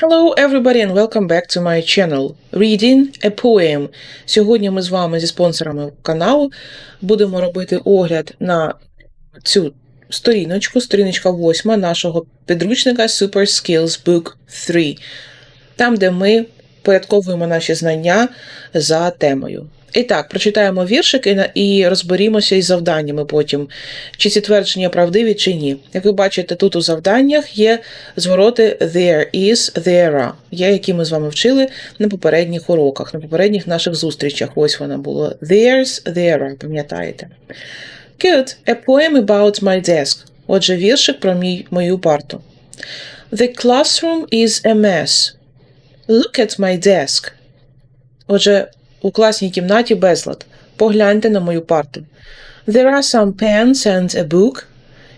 Hello everybody and welcome back to my channel Reading a Poem. Сьогодні ми з вами зі спонсорами каналу будемо робити огляд на цю сторіночку, сторіночка 8 нашого підручника Super Skills Book 3, там, де ми порядковуємо наші знання за темою. І так, прочитаємо віршик і, розберімося із завданнями потім, чи ці твердження правдиві, чи ні. Як ви бачите, тут у завданнях є звороти there is, there are, є, які ми з вами вчили на попередніх уроках, на попередніх наших зустрічах. Ось вона була. There's, there are, пам'ятаєте? Good. A poem about my desk. Отже, віршик про мій, мою парту. The classroom is a mess. Look at my desk. Отже, у класній кімнаті безлад. Погляньте на мою парту. There are some pens and a book.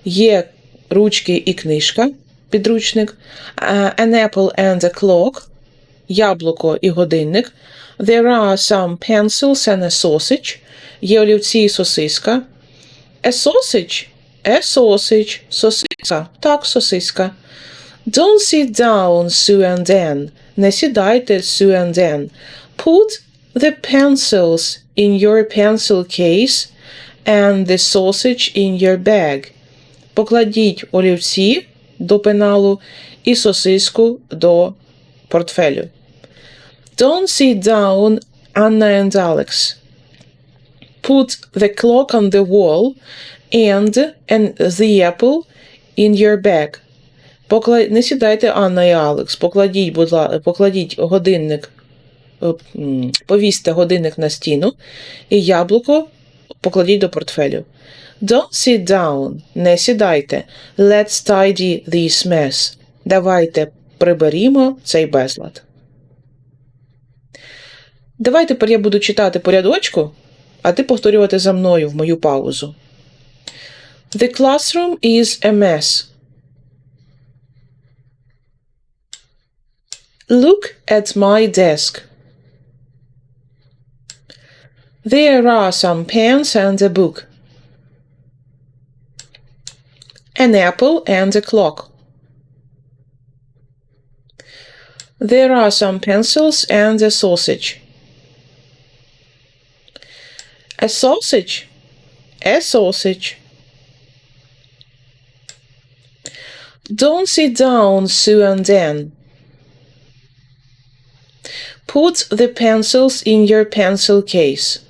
Є ручки і книжка, підручник. Uh, an apple and a clock. Яблуко і годинник. There are some pencils and a sausage. Є олівці і сосиска. A sausage. A sausage. Сосиска. Так, сосиска. Don't sit down, Sue and Dan. Не сідайте, Sue and Dan. Put the pencils in your pencil case and the sausage in your bag. Покладіть олівці до пеналу і сосиску до портфелю. Don't sit down, Anna and Alex. Put the clock on the wall and, and the apple in your bag. Покла... Не сідайте, Анна і Алекс. Покладіть, будь ласка, покладіть годинник, е, повісьте годинник на стіну і яблуко покладіть до портфелю. Don't sit down. Не сідайте. Let's tidy this mess. Давайте приберімо цей безлад. Давай тепер я буду читати по рядочку, а ти повторювати за мною в мою паузу. The classroom is a mess. Look at my desk. There are some pens and a book. An apple and a clock. There are some pencils and a sausage. A sausage. A sausage. Don't sit down, Sue and Dan. Put the pencils in your pencil case.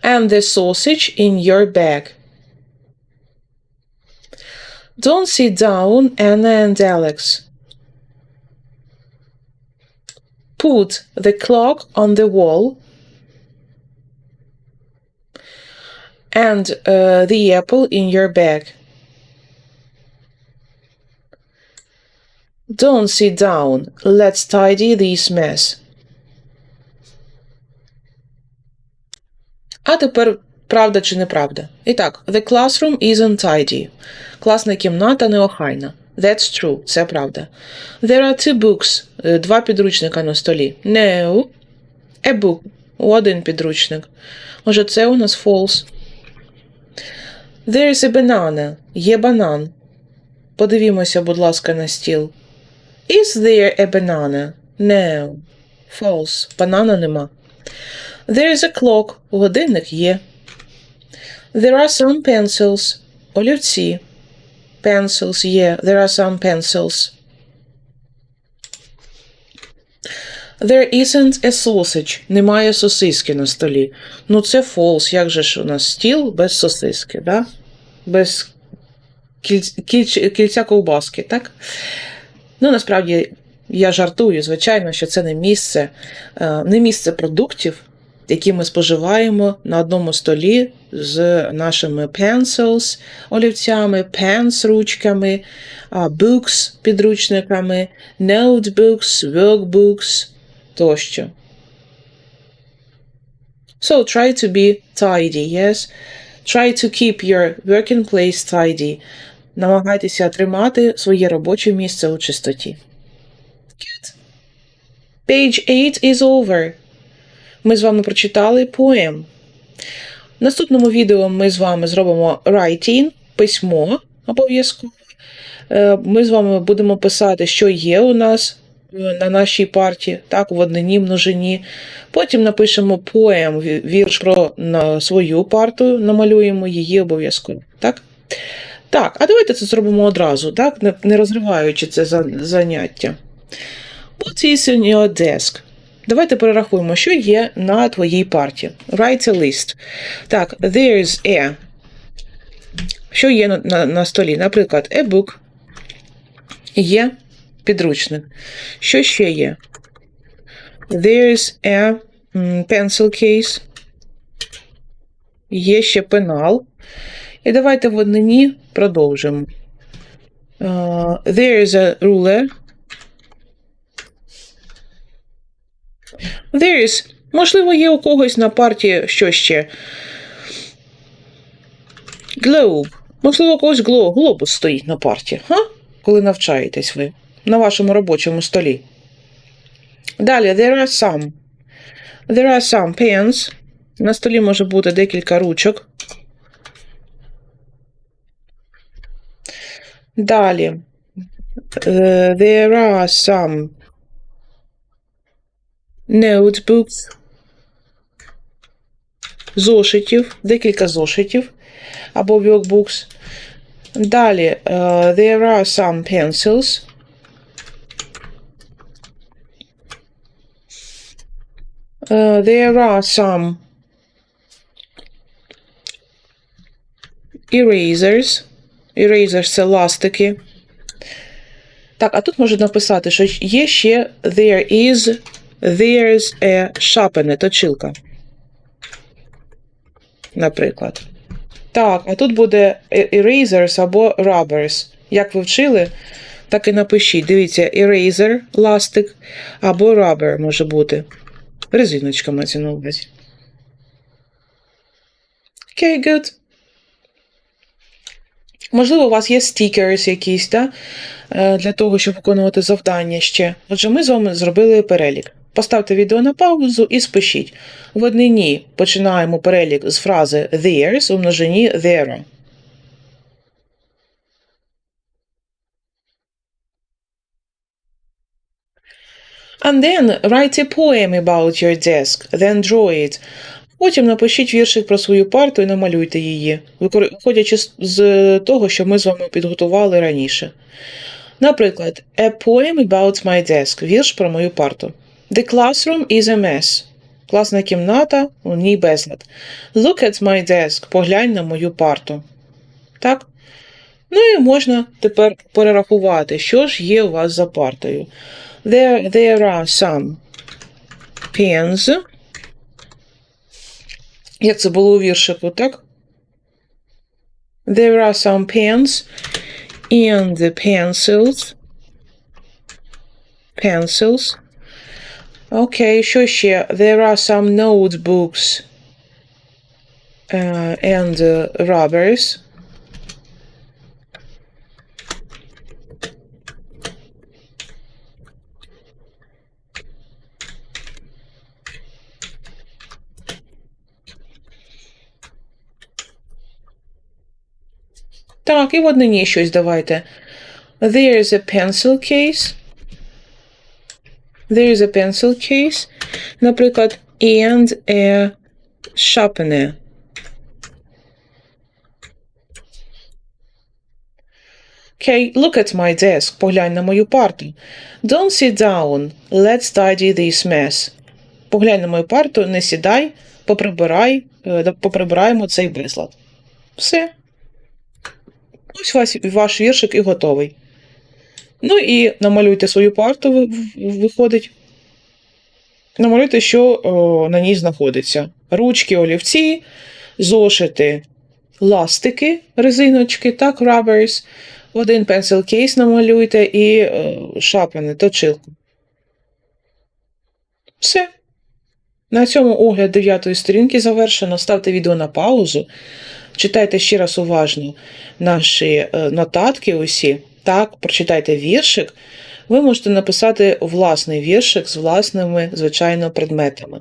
And the sausage in your bag. Don't sit down, Anna and Alex. Put the clock on the wall and uh, the apple in your bag. Don't sit down. Let's tidy this mess. А тепер правда чи неправда? І так, the classroom isn't tidy. Класна кімната неохайна. That's true. Це правда. There are two books. Е, Два підручника на столі. No. A book. Один підручник. Може, це у нас false. There is a banana. Є банан. Подивімося, будь ласка, на стіл. Is there a banana? No. False. Банана нема. There is a clock. Годинник є. There are some pencils. Олівці. Pencils є. There are some pencils. There isn't a sausage. Немає сосиски на столі. Ну, це false. Як же ж у нас стіл без сосиски, да? Без кільць, кільця ковбаски, так? Ну, насправді, я жартую, звичайно, що це не місце, е, не місце продуктів, які ми споживаємо на одному столі з нашими pencils, олівцями, pens ручками, books підручниками, notebooks, workbooks тощо. So try to be tidy, yes? Try to keep your working place tidy. Намагайтеся тримати своє робоче місце у чистоті. Good. Page 8 is over. Ми з вами прочитали поем. В наступному відео ми з вами зробимо writing, письмо, обов'язково. Е, Ми з вами будемо писати, що є у нас е, на нашій парті, так, в однині, множині. Потім напишемо поем, ві- вірш про свою парту, намалюємо її обов'язково. Так? Так, а давайте це зробимо одразу, так? не, розриваючи це заняття. What is in your desk? Давайте перерахуємо, що є на твоїй парті. Write a list. Так, there's a. Що є на, на, на столі? Наприклад, a book. Є підручник. Що ще є? There's a pencil case. Є ще пенал. І давайте в однині продовжимо. Uh, there is a ruler. There is. Можливо, є у когось на парті що ще. Globe. Можливо, у когось гло- глобус стоїть на парті, га? коли навчаєтесь ви на вашому робочому столі. Далі, there are some. There are some pens. На столі може бути декілька ручок. Далі. Е, There are some notebooks. Зошитів, декілька зошитів або workbooks. Далі, е, there are some pencils. Е, there are some erasers. Erasers це ластики. Так, а тут можна написати, що є ще there is, there's a sharpener, точилка. Наприклад. Так, а тут буде erasers або rubbers. Як ви вчили, так і напишіть. Дивіться, eraser, ластик, або rubber може бути. Резиночка мається на увазі. Okay, good. Можливо, у вас є стікерс якісь, да? е, для того, щоб виконувати завдання ще. Отже, ми з вами зробили перелік. Поставте відео на паузу і спишіть. В однині починаємо перелік з фрази theirs, у множині their. And then write a poem about your desk, then draw it. Потім напишіть віршик про свою парту і намалюйте її, виходячи з- того, що ми з вами підготували раніше. Наприклад, A poem about my desk. Вірш про мою парту. The classroom is a mess. Класна кімната, у ній безлад. Look at my desk. Поглянь на мою парту. Так? Ну і можна тепер перерахувати, що ж є у вас за партою. There, there are some pens. Як це було у віршику, так? There are some pens and the pencils. Pencils. Окей, що ще? There are some notebooks uh, and uh, rubbers. Так, і в однині щось давайте. There is a pencil case. There is a pencil case. Наприклад, and a sharpener. Okay, look at my desk. Поглянь на мою парту. Don't sit down. Let's tidy this mess. Поглянь на мою парту, не сідай, поприбирай, е, поприбираємо цей безлад. Все. Ось ваш, ваш віршик і готовий. Ну і намалюйте свою парту, виходить. Намалюйте, що о, на ній знаходиться. Ручки, олівці, зошити, ластики, резиночки, так, rubbers. Один pencil кейс намалюйте і е, шапини, точилку. Все. На цьому огляд дев'ятої сторінки завершено. Ставте відео на паузу. Читайте ще раз уважно наші е, нотатки усі. Так, прочитайте віршик. Ви можете написати власний віршик з власними, звичайно, предметами.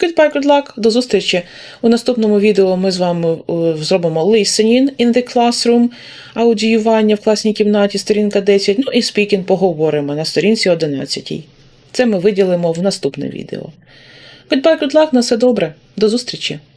Goodbye, good luck, до зустрічі. У наступному відео ми з вами е, зробимо listening in the classroom, аудіювання в класній кімнаті, сторінка 10, ну і speaking поговоримо на сторінці 11. Це ми виділимо в наступне відео. Goodbye, good luck, на все добре. До зустрічі!